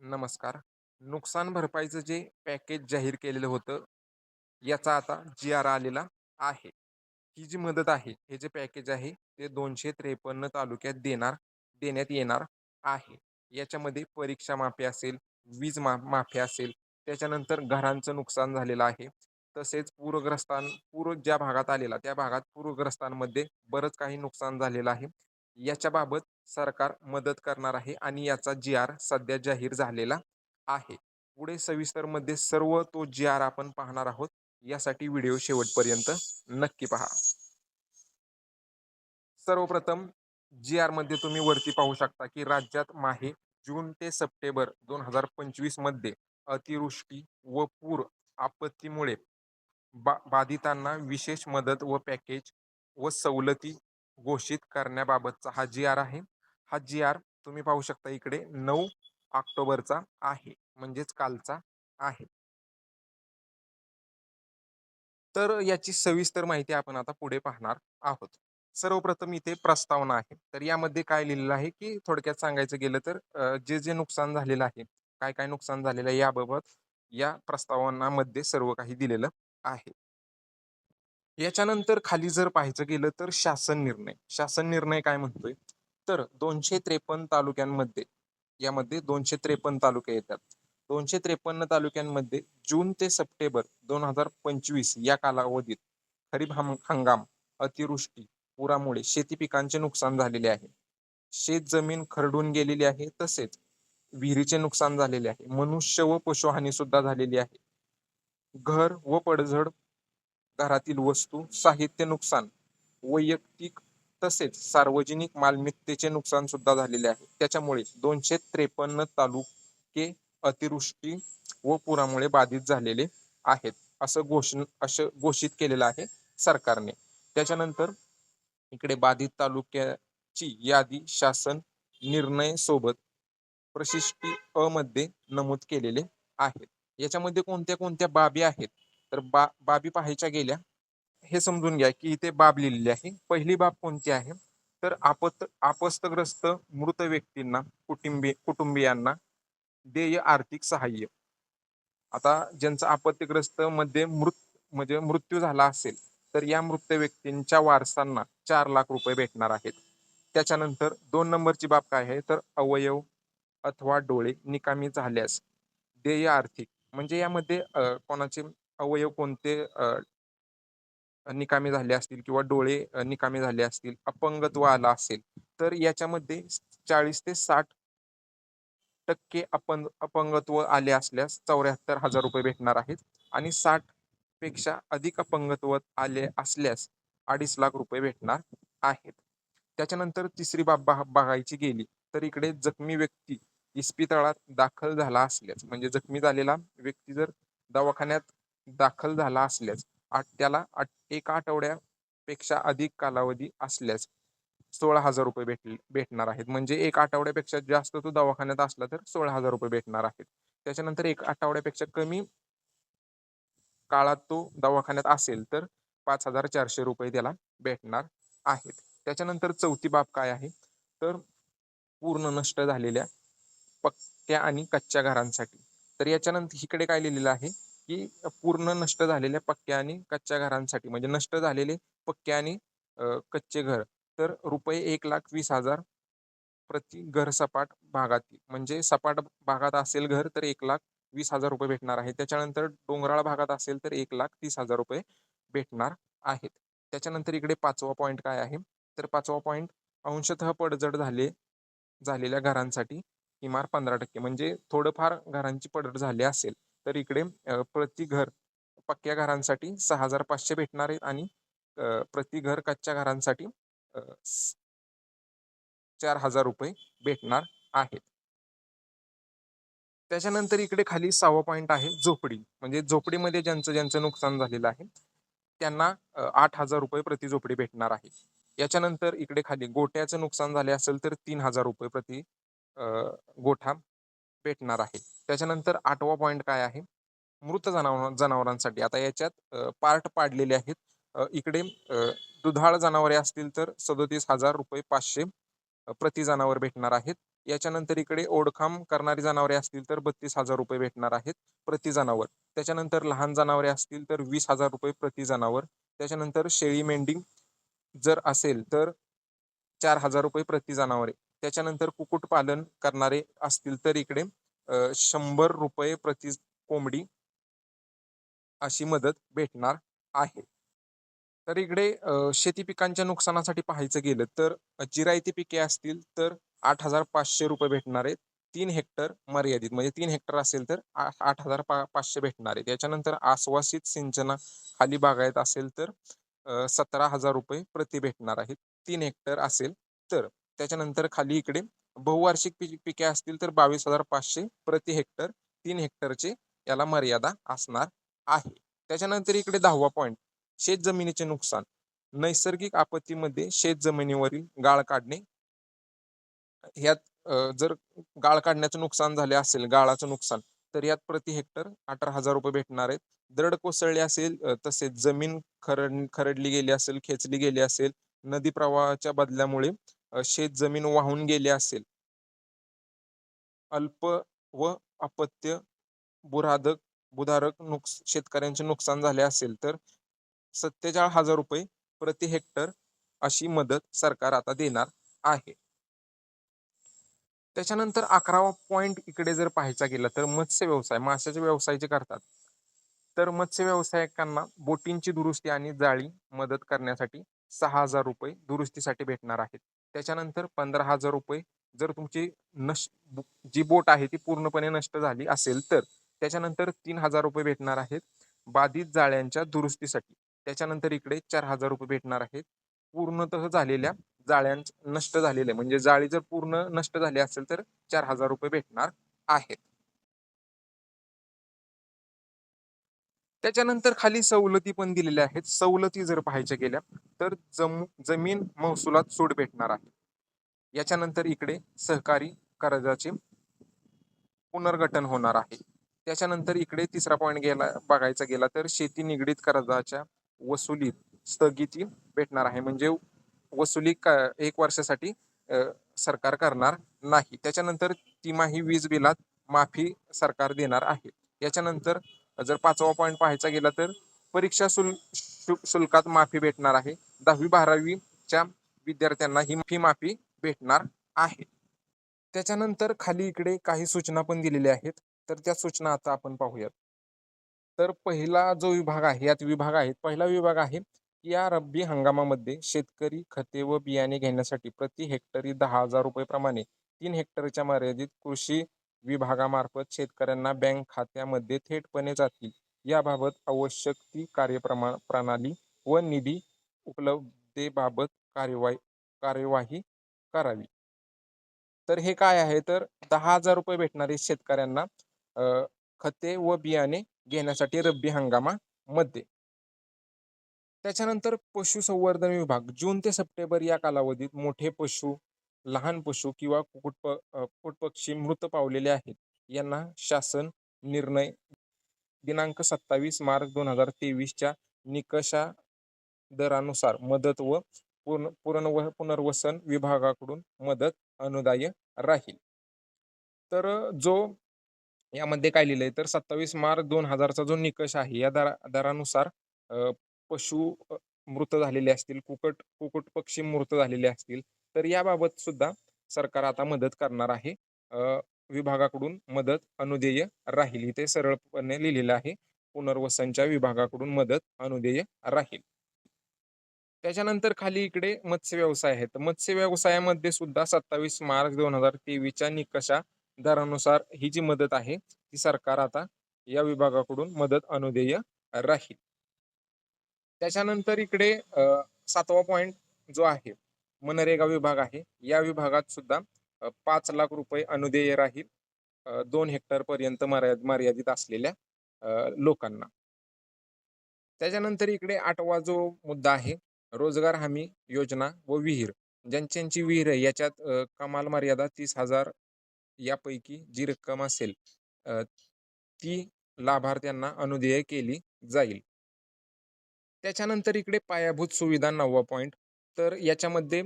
नमस्कार. नुकसान भरपाईचं जे पॅकेज जाहीर केलेलं होतं, याचा आता जी-आर आलेला आहे. ही जी मदत आहे, हे जे पॅकेज आहे, ते 253 तालुक्यात देणार देण्यात येणार आहे. याच्यामध्ये परीक्षा माफी असेल, वीज मा माफी असेल, त्याच्यानंतर घरांचं नुकसान झालेलं आहे. तसेच पूरग्रस्तां पूर ज्या भागात आलेला, त्या भागात पूरग्रस्तांमध्ये बरंच काही नुकसान झालेलं आहे. याच्याबाबत सरकार मदत करणार आहे आणि याचा जी-आर सध्या जाहीर झालेला आहे. पुढे सविस्तरमध्ये सर्व तो जी-आर आपण पाहणार आहोत. यासाठी व्हिडिओ शेवटपर्यंत नक्की पहा. सर्वप्रथम जी-आरमध्ये तुम्ही वरती पाहू शकता, की राज्यात माहे जून ते सप्टेंबर 2025 मध्ये अतिवृष्टी व पूर आपत्तीमुळे बा बाधितांना विशेष मदत व पॅकेज व सवलती घोषित करण्याबाबतचा हा जी-आर आहे. हा जी-आर तुम्ही पाहू शकता इकडे नऊ ऑक्टोबरचा आहे, म्हणजेच कालचा आहे. तर याची सविस्तर माहिती आपण आता पुढे पाहणार आहोत. सर्वप्रथम इथे प्रस्तावना आहे. तर यामध्ये काय लिहिलेलं आहे, की थोडक्यात सांगायचं गेलं तर जे जे नुकसान झालेलं आहे, काय काय नुकसान झालेलं आहे याबाबत या प्रस्तावनामध्ये सर्व काही दिलेलं आहे. याच्यानंतर खाली जर पाहायचं गेलं तर शासन निर्णय. शासन निर्णय काय म्हणतोय? तर 253 तालुक्यांमध्ये यामध्ये 253 तालुके येतात. 253 तालुक्यांमध्ये जून ते सप्टेंबर 2025 या कालावधीत खरीप हम हंगाम, अतिवृष्टी, पुरामुळे शेती पिकांचे नुकसान झालेले आहे. शेत जमीन खरडून गेलेली आहे. तसेच विहिरीचे नुकसान झालेले आहे. मनुष्य व पशुहानी सुद्धा झालेली आहे. घर व पडझड, घरातील वस्तू, साहित्य नुकसान, वैयक्तिक तसेच सार्वजनिक मालमत्तेचे नुकसान सुद्धा झालेले आहे. त्याच्यामुळे 253 तालुके अतिवृष्टी व पुरामुळे बाधित झालेले आहेत. असं घोषण असं घोषित केलेलं आहे सरकारने. त्याच्यानंतर इकडे बाधित तालुक्याची यादी शासन निर्णय सोबत प्रशिष्टी अ मध्ये नमूद केलेले आहेत. याच्यामध्ये कोणत्या कोणत्या बाबी आहेत? तर बा बाबी पाहायच्या गेल्या हे समजून घ्या, की इथे बाब लिहिलेली आहे. पहिली बाब कोणती आहे? तर आपत आपस्तग्रस्त मृत व्यक्तींना, कुटुंबी कुटुंबियांना देय आर्थिक सहाय्य. आता ज्यांचं आपत्तीग्रस्त मध्ये मृत म्हणजे मृत्यू झाला असेल, तर या मृत व्यक्तींच्या वारसांना चार लाख रुपये भेटणार आहेत. त्याच्यानंतर दोन नंबरची बाब काय आहे? तर अवयव अथवा डोळे निकामी झाल्यास देय आर्थिक म्हणजे यामध्ये कोणाचे अवयव कोणते अ, निकामी झाले असतील किंवा डोळे निकामी झाले असतील, अपंगत्व आला असेल, तर याच्यामध्ये 40 ते 60 टक्के अपंग अपंगत्व आले असल्यास चौऱ्याहत्तर हजार रुपये भेटणार आहेत आणि 60 पेक्षा अधिक अपंगत्व आले असल्यास अडीच लाख रुपये भेटणार आहेत. त्याच्यानंतर तिसरी बाब बघा बघायची गेली तर इकडे जखमी व्यक्ती इस्पितळात दाखल झाला असल्यास म्हणजे जखमी झालेला व्यक्ती जर दवाखान्यात दाखल झाला असल्यास आठ त्याला आठ एका आठवड्यापेक्षा अधिक कालावधी असल्यास सोळा हजार रुपये भेट भेटणार आहेत. म्हणजे एक आठवड्यापेक्षा जास्त तो दवाखान्यात असला तर सोळा हजार रुपये भेटणार आहेत. त्याच्यानंतर एक आठवड्यापेक्षा कमी काळात तो दवाखान्यात असेल तर पाच हजार चारशे रुपये त्याला भेटणार आहेत. त्याच्यानंतर चौथी बाब काय आहे? तर पूर्ण नष्ट झालेल्या पक्क्या आणि कच्च्या घरांसाठी. तर याच्यानंतर इकडे काय लिहिलेलं आहे, की पूर्ण नष्ट झालेल्या पक्क्या आणि कच्च्या घरांसाठी म्हणजे नष्ट झालेले पक्के आणि कच्चे घर तर रुपये एक लाख वीस हजार प्रति घर सपाट भागातील म्हणजे सपाट भागात असेल घर तर एक लाख वीस हजार रुपये भेटणार आहे. त्याच्यानंतर डोंगराळ भागात असेल तर एक लाख तीस हजार रुपये भेटणार आहेत. त्याच्यानंतर इकडे पाचवा पॉईंट काय आहे? तर पाचवा पॉईंट अंशतः पडझड झाले झालेल्या घरांसाठी इमार पंधरा टक्के म्हणजे थोडंफार घरांची पडझड झाली असेल तर इकडे प्रति घर पक्क्या घरांसाठी सहा हजार पाचशे भेटणार आहेत आणि प्रति घर कच्च्या घरांसाठी चार हजार रुपये भेटणार आहेत. त्याच्यानंतर इकडे खाली सहावा पॉईंट आहे झोपडी म्हणजे झोपडीमध्ये ज्यांचं ज्यांचं नुकसान झालेलं आहे त्यांना आठ हजार रुपये प्रति झोपडी भेटणार आहे. याच्यानंतर इकडे खाली गोठ्याचं नुकसान झाले असेल तर तीन हजार रुपये प्रति गोठा भेटणार आहे. त्याच्यानंतर आठवा पॉईंट काय आहे? मृत जनावर जनावरांसाठी आता याच्यात पार्ट पाडलेले आहेत. इकडे दुधाळ जनावरे असतील तर सदोतीस हजार रुपये पाचशे प्रति जनावर भेटणार आहेत. याच्यानंतर इकडे ओढखाम करणारी जनावरे असतील तर बत्तीस हजार रुपये भेटणार आहेत प्रति जनावर त्याच्यानंतर लहान जनावरे असतील तर वीस हजार रुपये प्रति जनावर त्याच्यानंतर शेळी मेंढी जर असेल तर चार हजार रुपये प्रति जनावरे त्याच्यानंतर कुक्कुटपालन करणारे असतील तर इकडे शंभर रुपये प्रति कोंबडी अशी मदत भेटणार आहे. तर इकडे शेती पिकांच्या नुकसानासाठी पाहायचं गेलं तर जिरायती पिके असतील तर आठ हजार पाचशे रुपये भेटणार आहेत. तीन हेक्टर मर्यादित म्हणजे तीन हेक्टर असेल तर आठ हजार पा पाचशे भेटणार आहेत. त्याच्यानंतर आश्वासित सिंचना खाली बागायत असेल तर सतरा हजार रुपये प्रति भेटणार आहेत. तीन हेक्टर असेल तर. त्याच्यानंतर खाली इकडे बहुवार्षिक पिके असतील तर बावीस हजार पाचशे प्रति हेक्टर तीन हेक्टरचे याला मर्यादा असणार आहे. त्याच्यानंतर इकडे दहावा पॉईंट शेत जमिनीचे नुकसान. नैसर्गिक आपत्तीमध्ये शेत जमिनीवरील गाळ काढणे. ह्यात जर गाळ काढण्याचं नुकसान झाले असेल गाळाचं नुकसान तर यात प्रति हेक्टर अठरा हजार रुपये भेटणार आहेत. दरड कोसळले असेल तसेच जमीन खरड खरडली गेली असेल खेचली गेली असेल नदी प्रवाहाच्या बदल्यामुळे शेत जमीन वाहून गेली असेल. अल्प व अपत्य बुराधक बुधारक नुकस शेतकऱ्यांचे नुकसान झाले असेल तर सत्तेचाळीस हजार रुपये प्रति हेक्टर अशी मदत सरकार आता देणार आहे. त्याच्यानंतर अकरावा पॉइंट इकडे जर पाहायचा गेला तर मत्स्य व्यवसाय माशाचे व्यवसाय जे करतात तर मत्स्य व्यावसायिकांना बोटींची दुरुस्ती आणि जाळी मदत करण्यासाठी सहा हजार रुपये दुरुस्तीसाठी भेटणार आहेत. त्याच्यानंतर पंधरा हजार रुपये जर तुमची नश जी बोट आहे ती पूर्णपणे नष्ट झाली असेल तर त्याच्यानंतर तीन हजार रुपये भेटणार आहेत बाधित जाळ्यांच्या दुरुस्तीसाठी. त्याच्यानंतर इकडे चार हजार रुपये भेटणार आहेत. पूर्णतः झालेल्या जाळ्यां नष्ट झालेल्या म्हणजे जाळी जर पूर्ण नष्ट झाली असेल तर चार हजार रुपये भेटणार आहेत. त्याच्यानंतर खाली सवलती पण दिलेल्या आहेत. सवलती जर पाहायच्या गेल्या तर जम जमीन महसुलात सूट भेटणार आहे. याच्यानंतर इकडे सहकारी कर्जाचे पुनर्गठन होणार आहे. त्याच्यानंतर इकडे तिसरा पॉईंट गेला बघायचा गेला तर शेती निगडीत कर्जाच्या वसुलीत स्थगिती भेटणार आहे. म्हणजे वसुली क- एक वर्षासाठी सरकार करणार नाही. त्याच्यानंतर तिमाही वीज बिलात माफी सरकार देणार आहे. याच्यानंतर जर पाचवा पॉईंट पाहायचा गेला तर परीक्षा शुल्क शु- शुल्कात माफी भेटणार आहे. दहावी बारावीच्या विद्यार्थ्यांना ही फी माफी भेटणार आहे. त्याच्यानंतर खाली इकडे काही सूचना पण दिलेल्या आहेत. तर त्या सूचना आता आपण पाहूयात. तर पहिला जो विभाग आहे यात विभाग आहेत. पहिला विभाग आहे या रब्बी हंगामामध्ये शेतकरी खते व बियाणे घेण्यासाठी प्रति हेक्टरी दहा हजार रुपये प्रमाणे तीन हेक्टरच्या मर्यादित कृषी विभागामार्फत शेतकऱ्यांना बँक खात्यामध्ये थेटपणे जातील. याबाबत आवश्यक ती कार्यप्रमा प्रणाली व निधी उपलब्धतेबाबत कार्यवाही कार्यवाही करावी. तर हे काय आहे? तर दहा हजार रुपये भेटणारे शेतकऱ्यांना खते व बियाणे घेण्यासाठी रब्बी हंगामामध्ये त्याच्यानंतर पशुसंवर्धन विभाग. जून ते सप्टेंबर या कालावधीत मोठे पशु लहान पशु किंवा कुकुट प मृत पावलेले आहेत. यांना शासन निर्णय दिनांक सत्तावीस मार्च दोन हजार तेवीसच्या निकषा दरानुसार मदत व पूर्ण पुनर्व पुनर्वसन विभागाकडून मदत अनुदाय राहील. तर जो यामध्ये काय लिहिलंय तर सत्तावीस मार्च दोन हजारचा जो निकष आहे या दरा दरानुसार पशु मृत झालेले असतील कुकट कुकुट पक्षी मृत झालेले असतील तर याबाबत सुद्धा सरकार आता मदत करणार आहे. विभागाकडून मदत अनुदेय राहील. इथे सरळपणे लिहिलेलं आहे पुनर्वसनच्या विभागाकडून मदत अनुदेय राहील. त्याच्यानंतर खाली इकडे मत्स्य व्यवसाय आहेत मत्स्य व्यवसायामध्ये सुद्धा सत्तावीस मार्च दोन हजार तेवीसच्या निकषा दरानुसार ही जी मदत आहे ती सरकार आता या विभागाकडून मदत अनुदेय राहील. त्याच्यानंतर इकडे सातवा पॉइंट जो आहे मनरेगा विभाग आहे. या विभागात सुद्धा पाच लाख रुपये अनुदेय राहील दोन हेक्टर पर्यंत मर्याद मर्यादित असलेल्या लोकांना. त्याच्यानंतर इकडे आठवा जो मुद्दा आहे रोजगार हमी योजना व विहीर. ज्यांच्यांची विहीर आहे याच्यात कमाल मर्यादा तीस हजार यापैकी जी रक्कम असेल ती लाभार्थ्यांना अनुदेय केली जाईल. त्याच्यानंतर इकडे पायाभूत सुविधा नववा पॉईंट तर याच्यामध्ये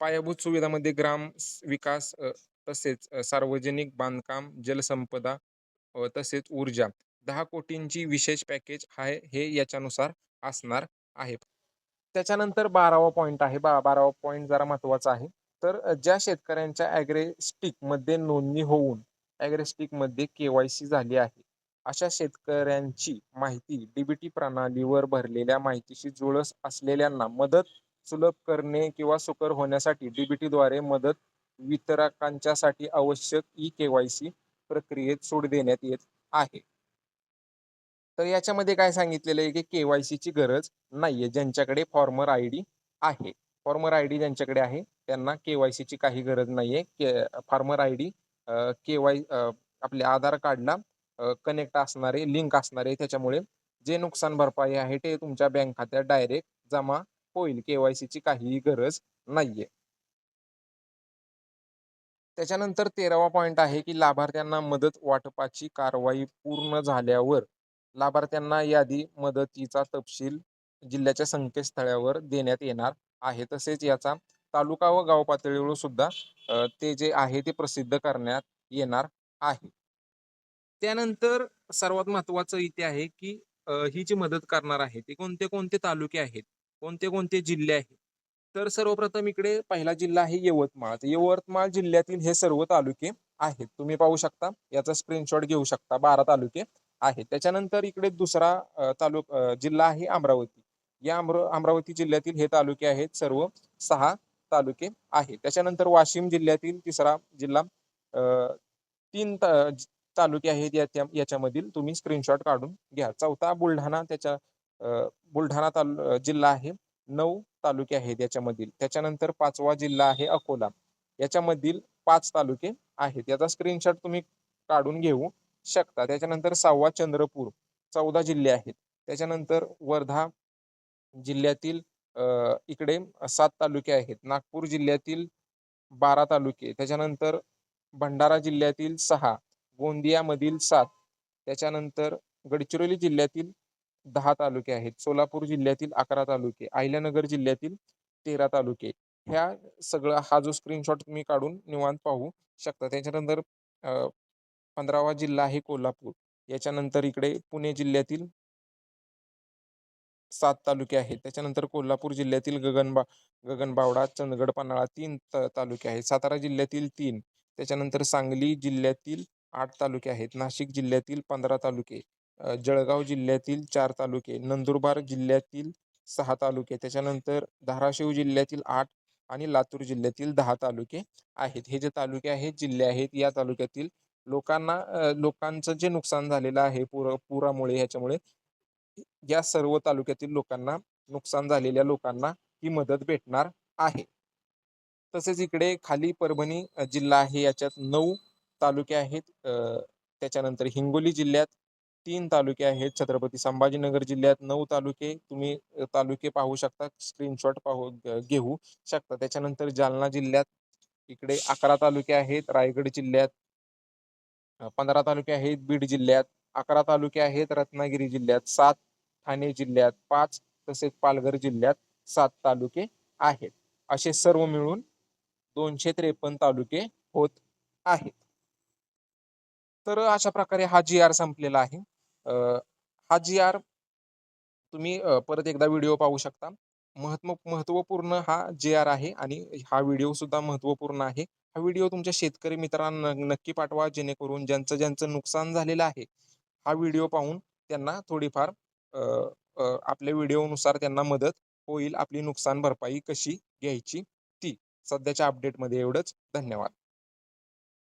पायाभूत सुविधामध्ये ग्राम विकास तसेच सार्वजनिक बांधकाम जलसंपदा तसेच ऊर्जा. दहा कोटींची विशेष पॅकेज आहे हे याच्यानुसार असणार आहे. त्याच्यानंतर बारावा पॉईंट आहे. बा बारावा पॉईंट जरा महत्त्वाचा आहे. तर ज्या शेतकऱ्यांच्या ॲग्रेस्टिकमध्ये नोंदणी होऊन ॲग्रेस्टिकमध्ये केवायसी झाली आहे अशा शेतकऱ्यांची माहिती डीबीटी प्रणालीवर भरलेल्या माहितीशी जुळस असलेल्यांना मदत सुलभ करणे किंवा सुकर होण्यासाठी डीबीटी द्वारे मदत वितरकांच्यासाठी आवश्यक ई केवायसी प्रक्रियेत सूट देण्यात येत आहे. तर याच्यामध्ये काय सांगितलेलं आहे की केवायसीची गरज नाहीये ज्यांच्याकडे फॉर्मर आय डी आहे. फॉर्मर आय डी ज्यांच्याकडे आहे त्यांना केवायसीची काही गरज नाहीये. के फॉर्मर आय डी केवाय आपल्या आधार कार्डला कनेक्ट असणारे लिंक असणारे त्याच्यामुळे जे नुकसान भरपाई आहे ते तुमच्या बँक खात्यात डायरेक्ट जमा होईल. केवायसीची काहीही गरज नाहीये. त्याच्यानंतर तेरावा पॉईंट आहे की लाभार्थ्यांना मदत वाटपाची कारवाई पूर्ण झाल्यावर लाभार्थ्यांना यादी मदतीचा तपशील जिल्ह्याच्या संकेतस्थळावर देण्यात येणार आहे. तसेच याचा तालुका व गाव पातळीवर सुद्धा ते जे आहे ते प्रसिद्ध करण्यात येणार आहे. त्यानंतर सर्वात महत्वाचं इथे आहे की ही जी मदत करणार आहे ते कोणते कोणते तालुके आहेत कोणते कोणते जिल्हे आहेत? तर सर्वप्रथम इकडे पहिला जिल्हा आहे यवतमाळ. यवतमाळ जिल्ह्यातील हे सर्व तालुके आहेत. तुम्ही पाहू शकता याचा स्क्रीनशॉट घेऊ शकता. बारा तालुके आहे. त्याच्यानंतर इकडे दुसरा तालुक जिल्हा आहे अमरावती. या अमर अमरावती जिल्ह्यातील हे तालुके आहेत सर्व सहा तालुके आहेत. त्याच्यानंतर वाशिम जिल्ह्यातील तिसरा जिल्हा तीन तालुके आहेत याच्यामधील. तुम्ही स्क्रीनशॉट काढून घ्या. चौथा बुलढाणा त्याच्या बुलढाणा तालु जिल्हा आहे. नऊ तालुके आहेत याच्यामधील. त्याच्यानंतर पाचवा जिल्हा आहे अकोला. याच्यामधील पाच तालुके आहेत. याचा स्क्रीनशॉट तुम्ही काढून घेऊ. शकता त्याच्यानंतर सहावा चंद्रपूर चौदा जिल्हे आहेत. त्याच्यानंतर वर्धा जिल्ह्यातील इकडे सात तालुके आहेत. नागपूर जिल्ह्यातील बारा तालुके. त्याच्यानंतर भंडारा जिल्ह्यातील सहा गोंदियामधील सात त्याच्यानंतर गडचिरोली जिल्ह्यातील दहा तालुके आहेत. सोलापूर जिल्ह्यातील अकरा तालुके अहिल्यानगर जिल्ह्यातील तेरा तालुके. ह्या सगळं हा जो स्क्रीनशॉट तुम्ही काढून निवांत पाहू शकता. त्याच्यानंतर पंधरावा जिल्हा आहे कोल्हापूर. याच्यानंतर इकडे पुणे जिल्ह्यातील सात तालुके आहेत. त्याच्यानंतर कोल्हापूर जिल्ह्यातील गगनबा गगनबावडा चंदगड पन्हाळा तीन तालुके आहेत. सातारा जिल्ह्यातील तीन. त्याच्यानंतर सांगली जिल्ह्यातील आठ तालुके आहेत. नाशिक जिल्ह्यातील पंधरा तालुके. जळगाव जिल्ह्यातील चार तालुके. नंदुरबार जिल्ह्यातील सहा तालुके. त्याच्यानंतर धाराशिव जिल्ह्यातील आठ आणि लातूर जिल्ह्यातील दहा तालुके आहेत. हे जे तालुके आहेत जिल्हे आहेत या तालुक्यातील लोकांना लोकांचं जे नुकसान झालेलं आहे पूर पुरामुळे ह्याच्यामुळे या सर्व तालुक्यातील लोकांना नुकसान झालेल्या लोकांना ही मदत भेटणार आहे. तसेच इकडे खाली परभणी जिल्हा आहे याच्यात नऊ तालुके आहेत. त्याच्यानंतर हिंगोली जिल्ह्यात तीन तालुके आहेत. छत्रपती संभाजीनगर जिल्ह्यात नऊ तालुके. तुम्ही तालुके पाहू शकता स्क्रीनशॉट पाहू घेऊ शकता. त्याच्यानंतर जालना जिल्ह्यात इकडे अकरा तालुके आहेत. रायगड जिल्ह्यात पंधरा तालुके आहेत बीड जिल्ह्यात अकरा तालुके आहेत रत्नागिरी जिल्ह्यात सात ठाणे जिल्ह्यात पाच तसेच पालघर जिल्ह्यात सात तालुके आहेत. असे सर्व मिळून दोनशे त्रेपन्न तालुके होत आहेत. तर अशा प्रकारे हा जी आर संपलेला आहे. हा जी आर तुम्ही परत एकदा व्हिडिओ पाहू शकता. महत्त्व महत्त्वपूर्ण हा जे आर आहे आणि हा व्हिडिओ सुद्धा महत्त्वपूर्ण आहे. हा व्हिडिओ तुमच्या शेतकरी मित्रांना नक्की पाठवा जेणेकरून ज्यांचं ज्यांचं नुकसान झालेलं आहे हा व्हिडिओ पाहून त्यांना थोडीफार आपल्या व्हिडिओनुसार त्यांना मदत होईल आपली नुकसान भरपाई कशी घ्यायची ती. सध्याच्या अपडेटमध्ये एवढंच. धन्यवाद.